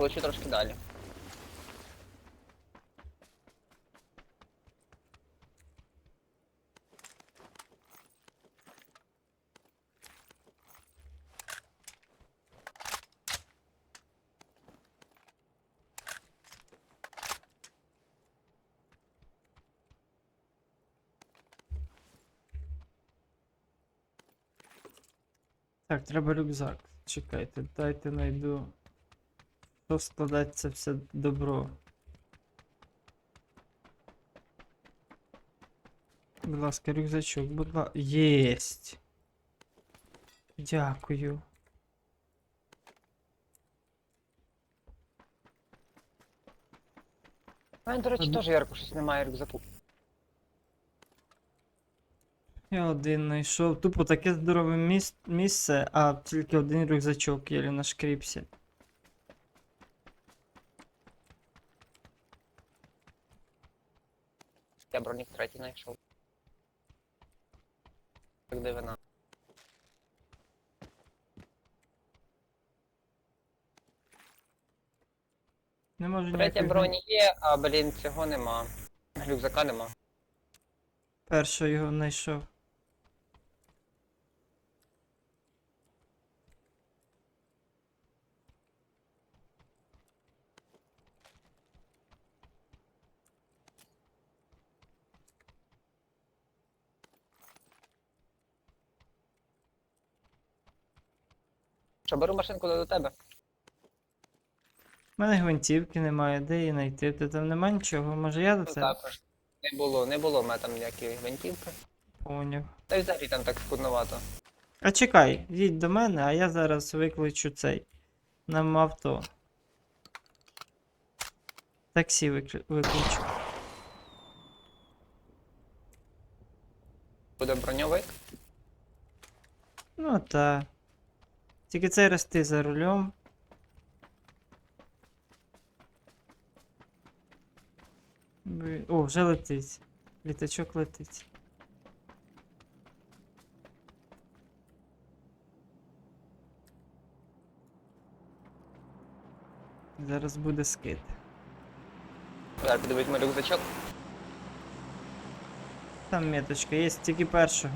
полечу трошки далі. Так, треба рюкзак. Чекайте, дайте найду. Що складати це все добро. Будь ласка, рюкзачок, будь ласка. Єсть. Дякую. У мене, до речі, теж ярко щось немає рюкзаку. Я один знайшов. Тупо таке здорове міс... місце, а тільки один рюкзачок єлі на шкріпсі. Я бронік третій знайшов. Так дивина. Не можу Третя броні є, а блін, цього нема. Рюкзака нема. Першого його знайшов. Що, беру машинку до тебе? У мене гвинтівки немає, де її знайти? Ти там нема нічого? Може я до Ну, це також. Не було, не було в мене там ніякої гвинтівки. поняв. Та й взагалі там так скудновато. А чекай, їдь до мене, а я зараз викличу цей. Нам авто. Таксі викли- викличу. Буде броньовик. Ну та. Тільки цей раз ти за рулем. О, вже летить. Літачок летить. Зараз буде скид. Зараз подивись мій рюкзачок. Там меточка, є тільки першого.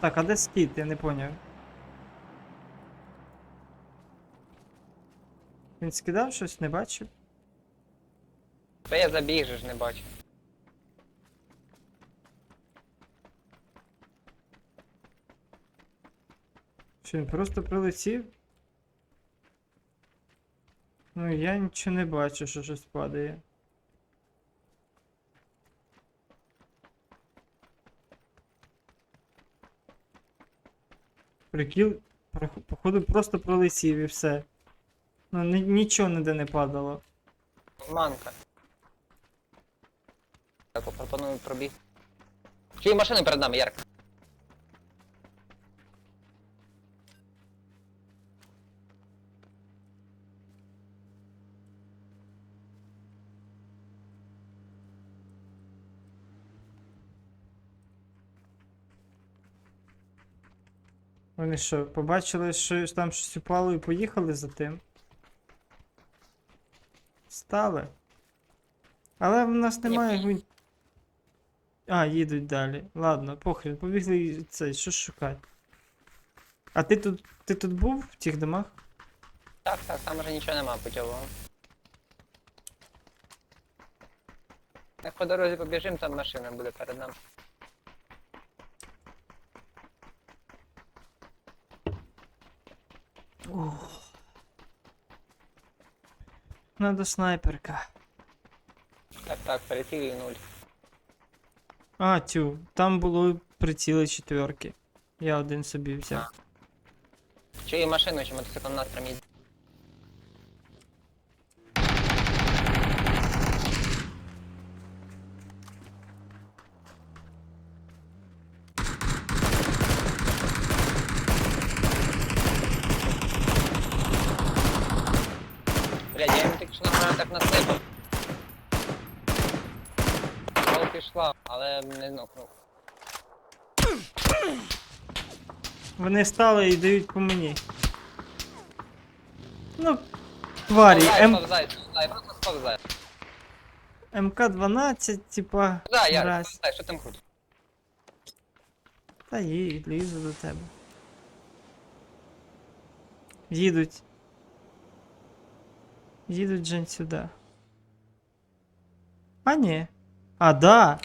Так, а де скид? Я не поняв. Він скидав щось, не бачив? Та я забіг же ж не бачу. Що він просто прилетів? Ну я нічого не бачу, що щось падає. Прикіл, походу, просто пролетів і все. Ну ні- нічого ніде не падало. Манка. Так, пропоную пробіг. Чую машину перед нами, Ярк. Вони що, побачили, що там щось упало і поїхали за тим? Стали. Але в нас немає гвинт. А, їдуть далі. Ладно, похрен, побігли і цей, що шукати. А ти тут. Ти тут був в тих домах? Так, так, там вже нічого нема путьового. Як по дорозі побіжим, там машина буде перед нами. Ох. Надо снайперка. Так, так, перецілюй нуль. А, тю, там було приціли четверки. Я один собі взяв. Чи машину, чи мотоцикл нас прям пішла, але не нокнув. Вони стали і дають по мені. Ну, Тварі, Сповзай, М... сповзай, сповзай, просто сповзай. МК-12, типа. Да, я мразь. сповзай, що там крутить? Та їй, лізу до тебе. Їдуть. Їдуть Жень сюди. А ні. А, да.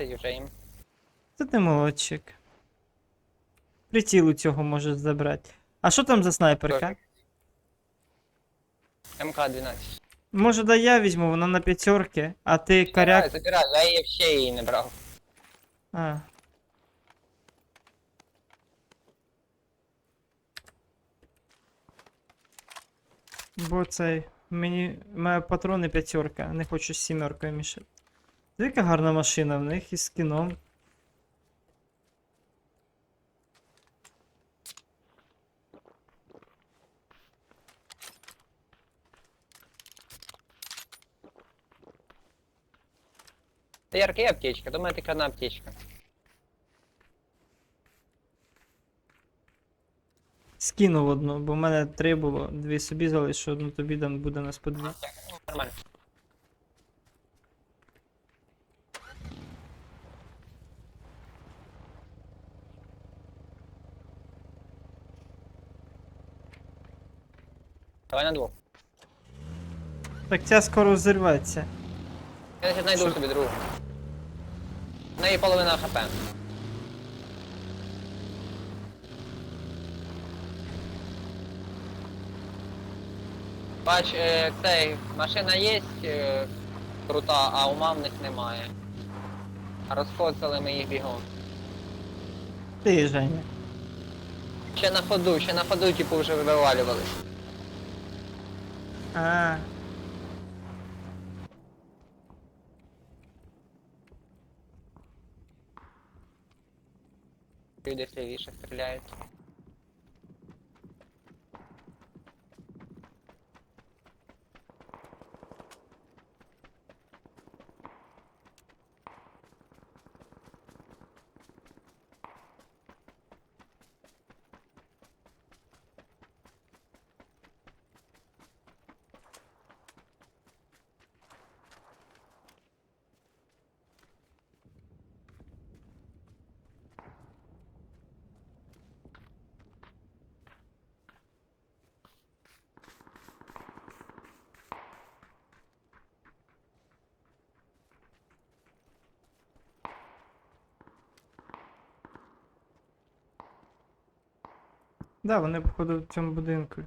Так хватить вже їм. Це ти молодчик. Приціл у цього можеш забрати. А що там за снайперка? МК-12. Може, да я візьму, вона на п'ятерки, а ти коряк. Забирай, я її ще її не брав. А. Бо цей. Мені. Має патрони п'ятерка, не хочу з сімеркою мішати. Яка гарна машина в них із кіном. Та ярка є аптечка, думаю, тільки одна аптечка. Скинув одну, бо в мене три було, дві собі залишу, одну тобі дам буде нас по дві. Нормально. Давай на двох. Так ця скоро взірветься. Я ще знайду Що? собі другу. В неї половина хп. Бач, е, цей, машина є е, крута, а ума в них немає. Розкоцали ми їх бігом. Ти, Женя. Ще на ходу, ще на ходу, типу, вже вивалювались. А. Люди лівіше стріляють. Да, вони походу в цьому будинку.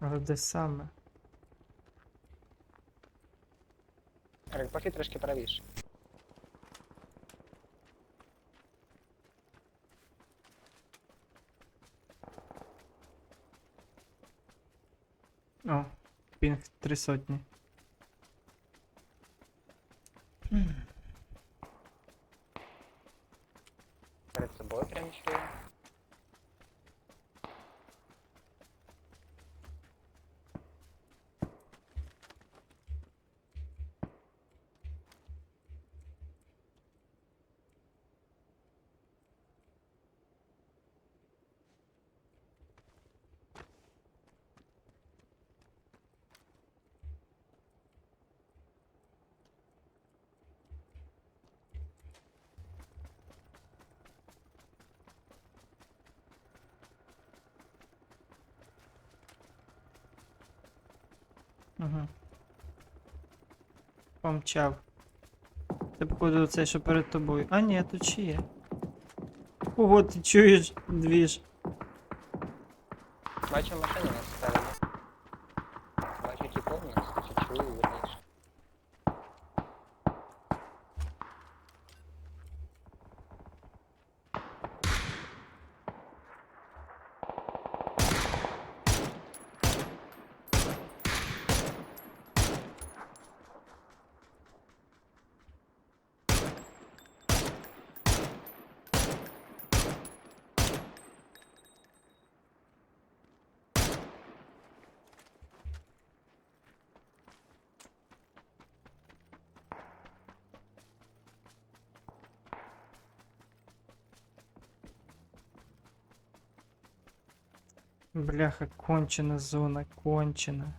Але де саме? Рик, похід трошки правіше. О, пінг три сотні. Перед собою прям чую. Угу. Помчав. Це походу цей, що перед тобою. А ні, тут ще є. Ого, ти чуєш двіж. Бачу машину нас спереду. Бачу типов нас, чи чую, верніше. Бляха, кончена зона, кончена.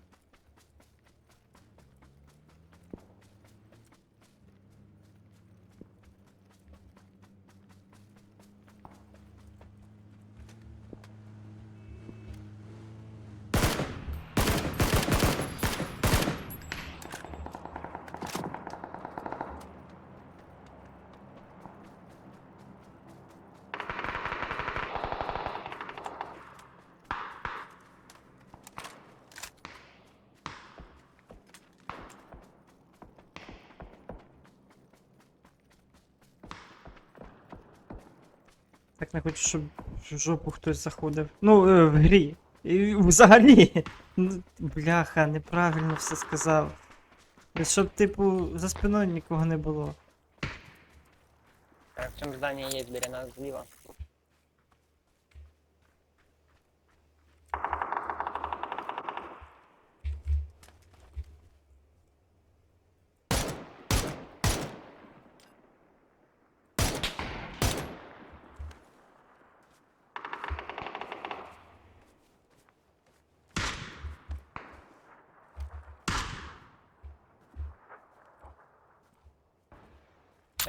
Так не хочу, щоб в жопу хтось заходив. Ну, е, в грі. І взагалі. Ну, бляха, неправильно все сказав. Щоб, типу, за спиною нікого не було. В цьому є біля нас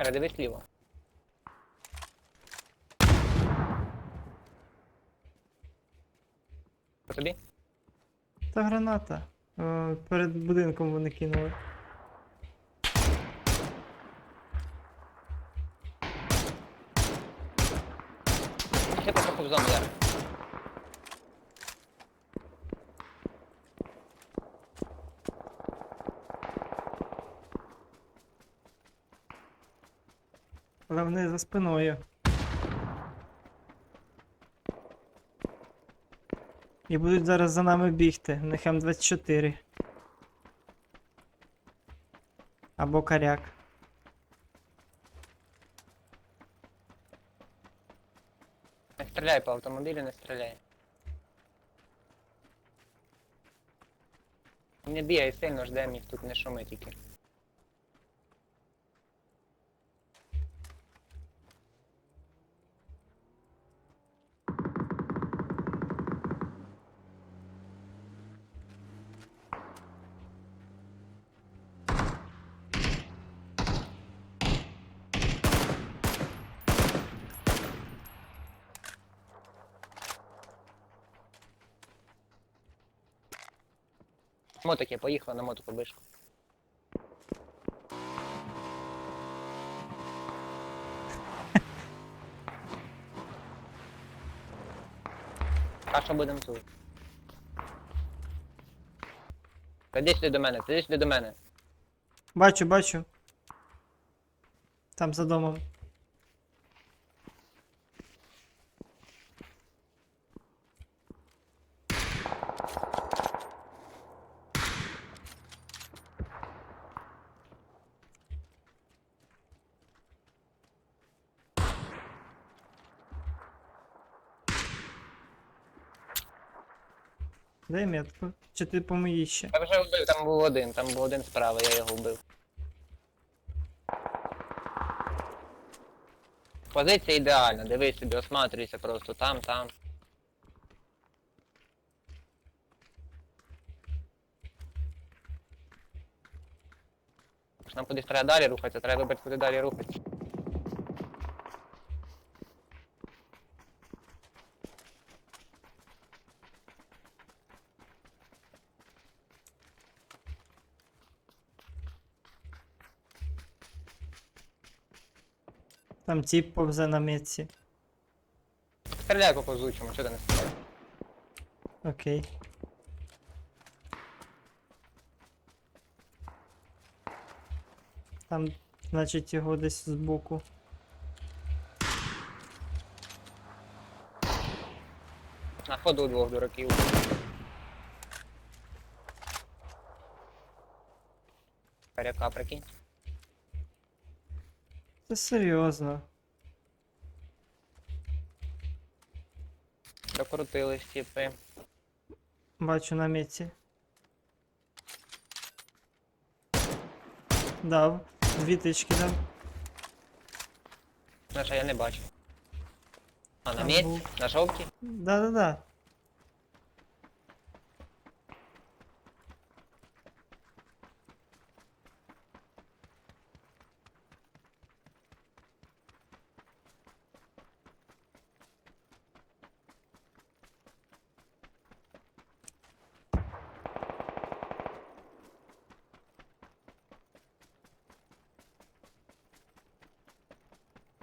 зліва. Дивись ліво. По тобі? Та граната. Е, перед будинком вони кинули. Ще трохи в зону, Яра. Але вони за спиною. І будуть зараз за нами бігти. В них М24. Або коряк. Не стріляй по автомобілю, не стріляй. Не бігай сильно, ждем їх тут не шуми тільки. Мотики, поїхали на мотику вишку. А що будемо тут? Іди сюди до мене, іди сюди до мене. Бачу, бачу. Там за домом. Дай метку. Чи ти по моїй ще? Я вже вбив, там був один, там був один справа, я його вбив. Позиція ідеальна, дивись собі, осматрюйся просто там, там. Нам кудись треба далі рухатися, треба вибрати, куди далі рухатися. Там тіп повзе на метці. Стріляй по повзучому, чого ти не стріляєш? Окей. Там, значить, його десь збоку. На ходу двох дураків. Коряка, прикинь. Це серйозно. Докрутились, типи. Бачу на мітці. Дав. Дві тички дав. Наша я не бачу. А на Там місці? був. На жовтій? Да-да-да.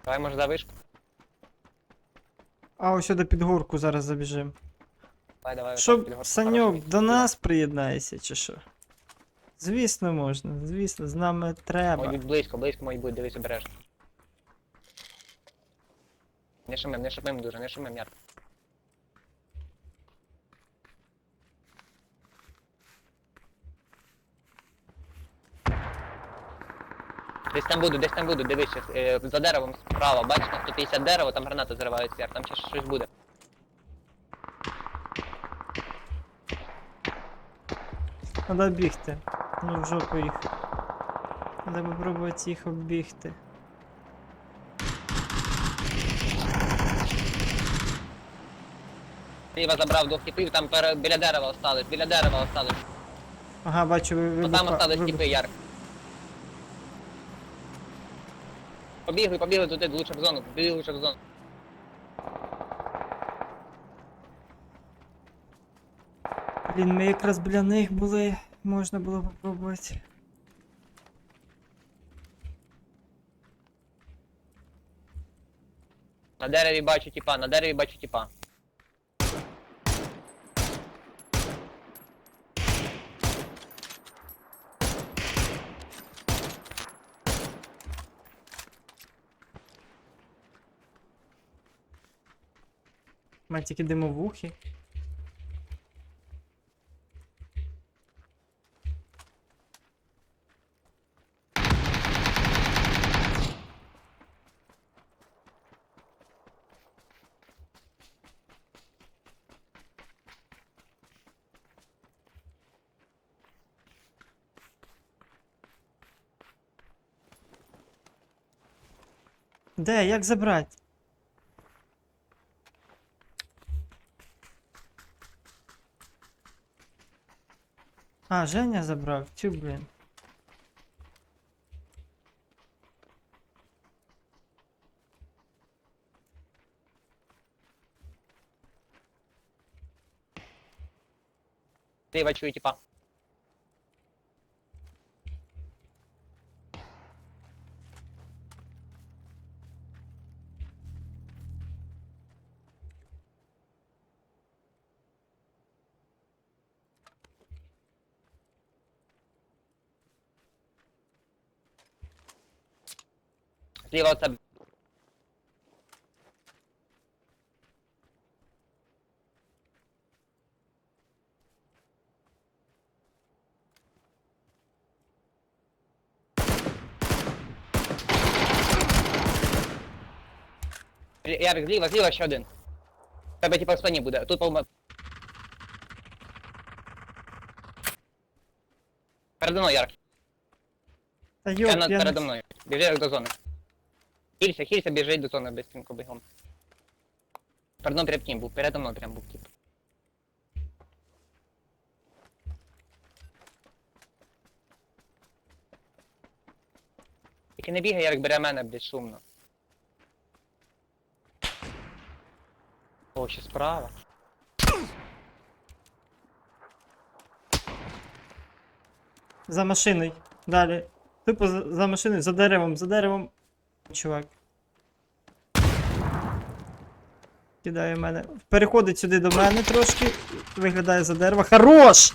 Давай може за вишку. А ось сюди під горку зараз забіжим. Давай, давай. отак Щоб. Саньок до нас приєднається, чи що? Звісно, можна, звісно, з нами треба. Мабуть, близько, близько мої будь, дивись обережно. Не шумим, не шумим дуже, не шумим, ярко. Десь там буду, десь там буду, дивись, щас, е, за деревом справа, бачиш, на 150 дерево, там гранати зриваються, яр, там ще щось буде. Треба бігти. Ну в жопу їх. Треба попробувати їх оббігти. Ліва забрав двох типів, там пере... біля дерева остались, біля дерева остались. Ага, бачу, ви Ну там остались вибух- типи, Побігли, побігли туди, лучше в зону, побігли лучше в зону. Блін, ми якраз біля них були. Можна було попробувати. На дереві бачу тіпа, на дереві бачу типа. У тільки димовухи. Де? Як забрати? А, Женя забрав, тю, блін. Зліва чую типа. Зліва оце. Лі- Ярик, зліва, зліва ще один. В Тебе типа в спині буде. Тут по... Передо мною, Ярик. Та Я йоп, над я не- передо мною. Біжи як до зони. Хілься, хілься, біжить до зони быстренько бігом. Передо прям кім був, передо мною прям був тип. Тільки не бігай, як бере мене, блядь, шумно. О, ще справа. За машиною. Далі. Тупо за, за машиною, за деревом, за деревом. Чувак. кидає в мене. Переходить сюди до мене трошки. Виглядає за дерево. Хорош!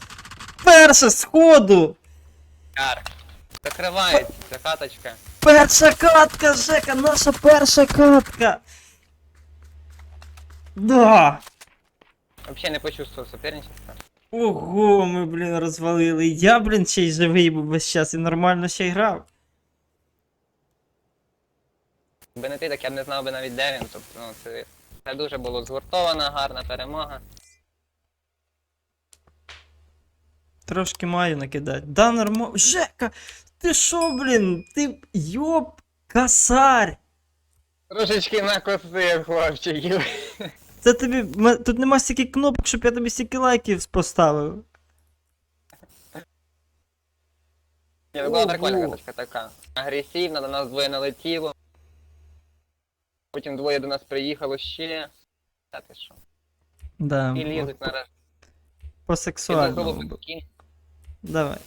Перше сходу! Яр. Закривається ця каточка. Перша катка, Жека, наша перша катка! Да! Взагалі не почувствував суперничества. Ого, ми, блін, розвалили. Я, блін, ще й живий був весь час і нормально ще й грав. Якби не ти, так я б не знав би навіть де він. Тобто, ну, це, це дуже було згуртована, гарна перемога. Трошки маю накидати. Да, нормально. Жека! Ти що, блін? Ти йоп, косарь! Трошечки накосив, хлопчиків. Це тобі. Тут нема стільки кнопок, щоб я тобі стільки лайків поставив. Ні, ну була прикольна така. Агресивна, до нас двоє налетіло. Потім двоє до нас приїхало ще. Та ти що? Да. І лізуть нарешті. По сексуальному. Давай.